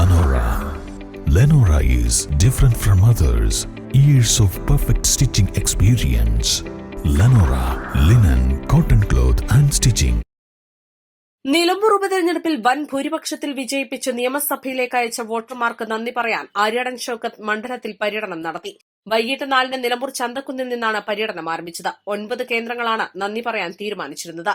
Lenora. Lenora is different from others. Years of perfect stitching experience. Lenora, linen, cotton cloth and stitching. Nilambur ഉപതെരഞ്ഞെടുപ്പിൽ വൻ ഭൂരിപക്ഷത്തിൽ വിജയിപ്പിച്ച് നിയമസഭയിലേക്ക് അയച്ച വോട്ടർമാർക്ക് നന്ദി പറയാൻ ആര്യാടൻ ഷൌക്കത്ത് മണ്ഡലത്തിൽ പര്യടനം നടത്തി വൈകിട്ട് നാലിന് നിലമ്പൂർ ചന്തക്കുന്നിൽ നിന്നാണ് പര്യടനം ആരംഭിച്ചത് ഒൻപത് കേന്ദ്രങ്ങളാണ് നന്ദി പറയാൻ തീരുമാനിച്ചിരുന്നത്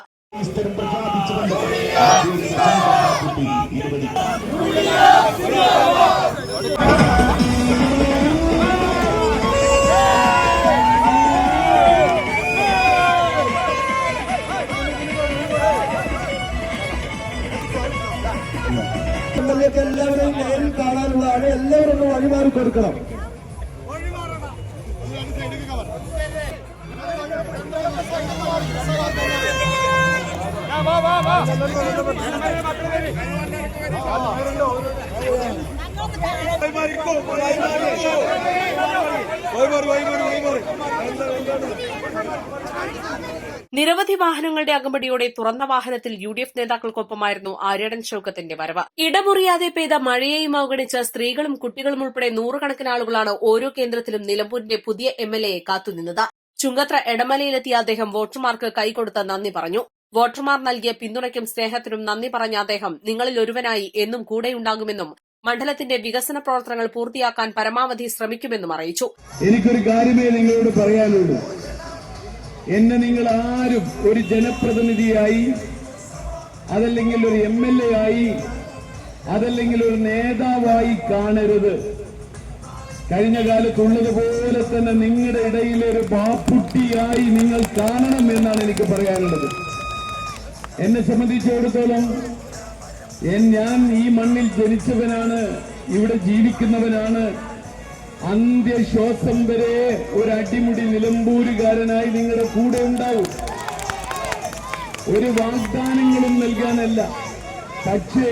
എംഎൽഎക്ക് എല്ലാവരെയും നേരിൽ കാണാനുള്ളതാണ് എല്ലാവരും ഒന്ന് വഴിമാറി കൊടുക്കണം നിരവധി വാഹനങ്ങളുടെ അകമ്പടിയോടെ തുറന്ന വാഹനത്തിൽ യു ഡി എഫ് നേതാക്കൾക്കൊപ്പമായിരുന്നു ആര്യടൻ ഷൌക്കത്തിന്റെ വരവ്. ഇടമുറിയാതെ പെയ്ത മഴയെയും അവഗണിച്ച് സ്ത്രീകളും കുട്ടികളും ഉൾപ്പെടെ നൂറുകണക്കിന് ആളുകളാണ് ഓരോ കേന്ദ്രത്തിലും നിലമ്പൂരിന്റെ പുതിയ എം എൽ എയെ കാത്തുനിന്നത്. ചുങ്കത്ര എടമലയിലെത്തിയ അദ്ദേഹം വോട്ടർമാർക്ക് കൈകൊടുത്ത നന്ദി പറഞ്ഞു. വോട്ടർമാർ നൽകിയ പിന്തുണയ്ക്കും സ്നേഹത്തിനും നന്ദി പറഞ്ഞ അദ്ദേഹം നിങ്ങളിൽ ഒരുവനായി എന്നും കൂടെയുണ്ടാകുമെന്നും മണ്ഡലത്തിന്റെ വികസന പ്രവർത്തനങ്ങൾ പൂർത്തിയാക്കാൻ പരമാവധി ശ്രമിക്കുമെന്നും അറിയിച്ചു. എനിക്കൊരു കാര്യമേ നിങ്ങളോട് പറയാനുള്ളൂ. എന്നെ നിങ്ങൾ ആരും ഒരു ജനപ്രതിനിധിയായി അതല്ലെങ്കിൽ ഒരു എം എൽ എ ആയി അതല്ലെങ്കിൽ ഒരു നേതാവായി കാണരുത്. കഴിഞ്ഞ കാലത്തുള്ളതുപോലെ തന്നെ നിങ്ങളുടെ ഇടയിലെ ഒരു ബാപ്പുട്ടിയായി നിങ്ങൾ കാണണം എന്നാണ് എനിക്ക് പറയാനുള്ളത്. എന്നെ സംബന്ധിച്ചിടത്തോളം ഞാൻ ഈ മണ്ണിൽ ജനിച്ചവനാണ് ഇവിടെ ജീവിക്കുന്നവനാണ്. അന്ത്യശ്വാസം വരെ ഒരു അടിമുടി നിലമ്പൂരുകാരനായി നിങ്ങളുടെ കൂടെ ഉണ്ടാവും. ഒരു വാഗ്ദാനങ്ങളും നൽകാനല്ല. പക്ഷേ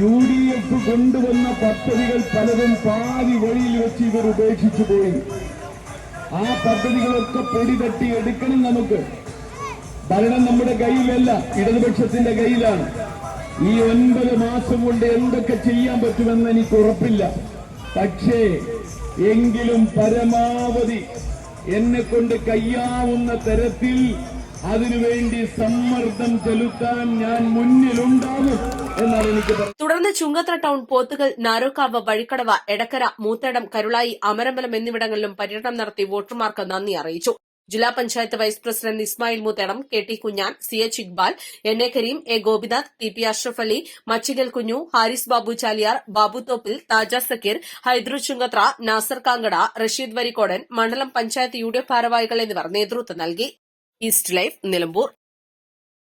യു ഡി എഫ് കൊണ്ടുവന്ന പദ്ധതികൾ പലതും പാതി വഴിയിൽ വെച്ച് ഇവർ ഉപേക്ഷിച്ചു പോയി. ആ പദ്ധതികളൊക്കെ പൊടി തട്ടി എടുക്കണം നമുക്ക്. ഭരണം നമ്മുടെ കയ്യിലല്ല ഇടതുപക്ഷത്തിന്റെ കയ്യിലാണ്. ഈ ഒൻപത് മാസം കൊണ്ട് എന്തൊക്കെ ചെയ്യാൻ പറ്റുമെന്ന് എനിക്ക് ഉറപ്പില്ല. പക്ഷേ എങ്കിലും പരമാവധി എന്നെ കൊണ്ട് കഴിയാവുന്ന തരത്തിൽ അതിനുവേണ്ടി സമ്മർദ്ദം ചെലുത്താൻ ഞാൻ മുന്നിലുണ്ടാകും എനിക്ക് തുടർന്ന് ചുങ്കത്ര ടൗൺ പോത്തുകൽ നാരോക്കാവ് വഴിക്കടവ് എടക്കര മൂത്തടം കരുളായി അമരമ്പലം എന്നിവിടങ്ങളിലും പര്യടനം നടത്തി വോട്ടർമാർക്ക് നന്ദി അറിയിച്ചു. ജില്ലാ panchayat vice president Ismail Moothedam K T Kunjan C H Iqbal N A Kareem A Gopinath T P Ashraf Ali Machingal Kunju Haris Babu Chaliyar Babu Thoppil താജ സക്കീർ ഹൈദ്രു ചുങ്കത്ര നാസർ കാങ്കട റഷീദ് വരിക്കോടൻ മണ്ഡലം പഞ്ചായത്ത് യു ഡി എഫ് ഭാരവാഹികൾ എന്നിവർ നേതൃത്വം നൽകി. East life Nilambur.